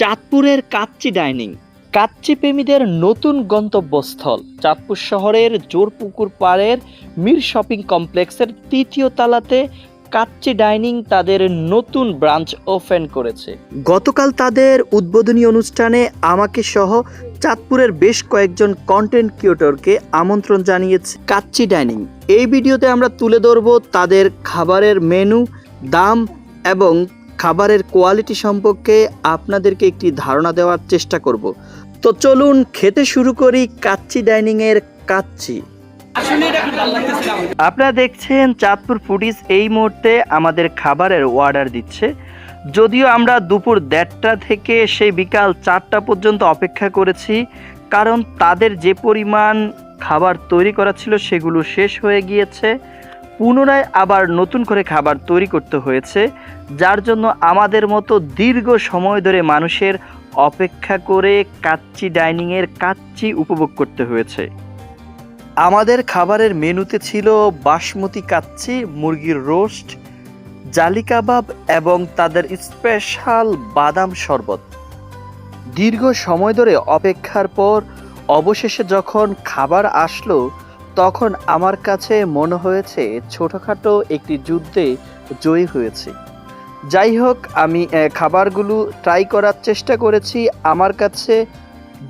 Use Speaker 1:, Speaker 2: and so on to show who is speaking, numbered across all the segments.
Speaker 1: চাঁদপুরের কাচ্চি ডাইনিং। কাচ্চি প্রেমীদের নতুন গন্তব্যস্থল। চাঁদপুর শহরের জোরপুকুর পাড়ের মীর শপিং কমপ্লেক্সের তৃতীয় তালাতে কাচ্চি ডাইনিং তাদের নতুন ব্রাঞ্চ ওপেন করেছে। গতকাল তাদের উদ্বোধনী অনুষ্ঠানে আমাকে সহ চাঁদপুরের বেশ কয়েকজন কন্টেন্ট ক্রিয়েটরকে আমন্ত্রণ জানিয়েছে। কাচ্চি ডাইনিং। এই ভিডিওতে আমরা তুলে ধরব তাদের খাবারের মেনু দাম এবং খাবারের কোয়ালিটি সম্পর্কে আপনাদেরকে একটি ধারণা দেওয়ার চেষ্টা করব। তো চলুন খেতে শুরু করি কাচ্চি ডাইনিংয়ের কাচ্চি। আপনারা দেখছেন চাঁদপুর ফুডিস এই মুহূর্তে আমাদের খাবারের অর্ডার দিচ্ছে। যদিও আমরা দুপুর দেড়টা থেকে সেই বিকাল চারটা পর্যন্ত অপেক্ষা করেছি, কারণ তাদের যে পরিমাণ খাবার তৈরি করা ছিল সেগুলো শেষ হয়ে গিয়েছে। পুনরায় আবার নতুন করে খাবার তৈরি করতে হয়েছে, যার জন্য আমাদের মতো দীর্ঘ সময় ধরে মানুষের অপেক্ষা করে কাচ্চি ডাইনিংয়ের কাচ্চি উপভোগ করতে হয়েছে। আমাদের খাবারের মেনুতে ছিল বাসমতি কাচ্চি, মুরগির রোস্ট, জালি কাবাব এবং তাদের স্পেশাল বাদাম শরবত। দীর্ঘ সময় ধরে অপেক্ষার পর অবশেষে যখন খাবার আসলো তখন আমার কাছে মনে হয়েছে ছোটোখাটো একটি যুদ্ধে জয়ী হয়েছে। যাই হোক, আমি খাবারগুলো ট্রাই করার চেষ্টা করেছি। আমার কাছে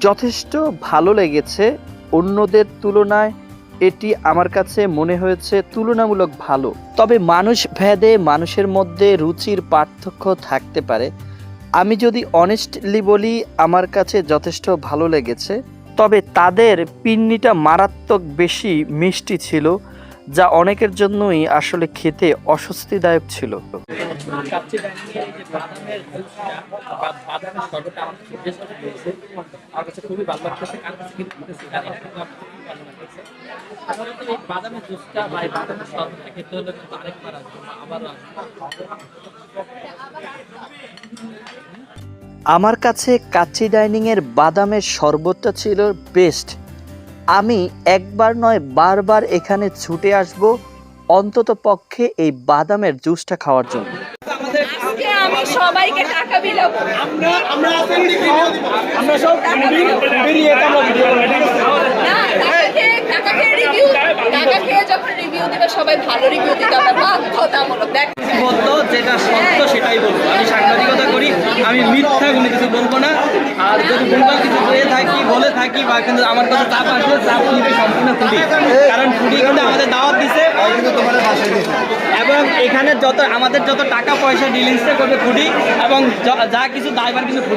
Speaker 1: যথেষ্ট ভালো লেগেছে। অন্যদের তুলনায় এটি আমার কাছে মনে হয়েছে তুলনামূলক ভালো। তবে মানুষ ভেদে মানুষের মধ্যে রুচির পার্থক্য থাকতে পারে। আমি যদি অনেস্টলি বলি, আমার কাছে যথেষ্ট ভালো লেগেছে। তবে তাদের পিন্নিটা মারাত্মক বেশি মিষ্টি ছিল যা অনেকের জন্যই আসলে খেতে অস্বস্তিদায়ক ছিল।
Speaker 2: আমার কাছে
Speaker 1: কাচ্চি ডাইনিংয়ের বাদামের শরবতটা ছিল বেস্ট আমি একবার নয় বারবার এখানে ছুটে আসব অন্তত পক্ষে এই বাদামের জুসটা খাওয়ার জন্য।
Speaker 3: আমি সবাইকে টাকা বিলাবো
Speaker 2: আমরা আমরা আমরা সব বেরিয়ে আমরা ভিডিও
Speaker 3: না টাকা খেয়ে রিভিউ টাকা খেয়ে যখন রিভিউ দিবে সবাই ভালো রিভিউ
Speaker 2: আমি মিথ্যা কোনো কিছু বলব না। আর যদি ভুলভাল কিছু বলে থাকি বলে থাকি বা কিন্তু আমার কাছে চাপ আসলে চাপ নিবে সম্পূর্ণ খুঁটি। কারণ খুঁটি কিন্তু আমাদের দাওয়াত দিছে। এবং এখানে যত, আমাদের যত টাকা পয়সা ডিলিংসটা করবে খুঁটি, এবং যা কিছু দায়বার কিন্তু ফুডি